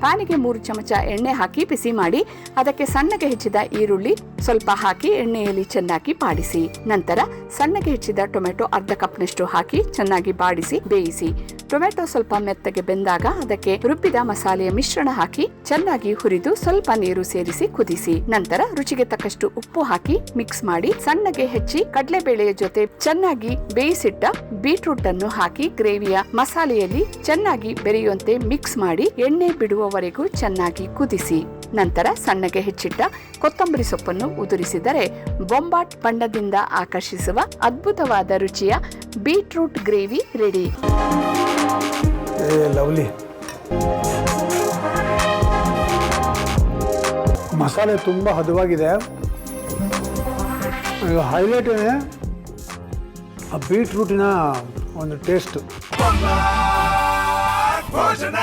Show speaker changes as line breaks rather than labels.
ಪ್ಯಾನಿಗೆ ಮೂರು ಚಮಚ ಎಣ್ಣೆ ಹಾಕಿ ಬಿಸಿ ಮಾಡಿ ಅದಕ್ಕೆ ಸಣ್ಣಗೆ ಹೆಚ್ಚಿದ ಈರುಳ್ಳಿ ಸ್ವಲ್ಪ ಹಾಕಿ ಎಣ್ಣೆಯಲ್ಲಿ ಚೆನ್ನಾಗಿ ಬಾಡಿಸಿ ನಂತರ ಸಣ್ಣಗೆ ಹೆಚ್ಚಿದ ಟೊಮೆಟೊ ಅರ್ಧ ಕಪ್ನಷ್ಟು ಹಾಕಿ ಚೆನ್ನಾಗಿ ಬಾಡಿಸಿ ಬೇಯಿಸಿ. ಟೊಮೆಟೊ ಸ್ವಲ್ಪ ಮೆತ್ತಗೆ ಬೆಂದಾಗ ಅದಕ್ಕೆ ರುಬ್ಬಿದ ಮಸಾಲೆಯ ಮಿಶ್ರಣ ಹಾಕಿ ಚೆನ್ನಾಗಿ ಹುರಿದು ಸ್ವಲ್ಪ ನೀರು ಸೇರಿಸಿ ಕುದಿಸಿ. ನಂತರ ರುಚಿಗೆ ತಕ್ಕಷ್ಟು ಉಪ್ಪು ಹಾಕಿ ಮಿಕ್ಸ್ ಮಾಡಿ ಸಣ್ಣಗೆ ಹೆಚ್ಚಿ ಕಡಲೆಬೇಳೆಯ ಜೊತೆ ಚೆನ್ನಾಗಿ ಬೇಯಿಸಿಟ್ಟ ಬೀಟ್ರೂಟ್ ಅನ್ನು ಹಾಕಿ ಗ್ರೇವಿಯ ಮಸಾಲೆಯಲ್ಲಿ ಚೆನ್ನಾಗಿ ಬೆರೆಯುವಂತೆ ಮಿಕ್ಸ್ ಮಾಡಿ ಎಣ್ಣೆ ಬಿಡುವವರೆಗೂ ಚೆನ್ನಾಗಿ ಕುದಿಸಿ. ನಂತರ ಸಣ್ಣಗೆ ಹೆಚ್ಚಿಟ್ಟ ಕೊತ್ತಂಬರಿ ಸೊಪ್ಪನ್ನು ಉದುರಿಸಿದರೆ ಬೊಂಬಾಟ್ ಬಣ್ಣದಿಂದ ಆಕರ್ಷಿಸುವ ಅದ್ಭುತವಾದ ರುಚಿಯ ಬೀಟ್ರೂಟ್ ಗ್ರೇವಿ ರೆಡಿ.
ಲವ್ಲಿ. ಮಸಾಲೆ ತುಂಬ ಹದವಾಗಿದೆ. ಹೈಲೈಟ್ ಏನೇ ಆ ಬೀಟ್ರೂಟಿನ ಒಂದು ಟೇಸ್ಟು
ಭೋಜನ!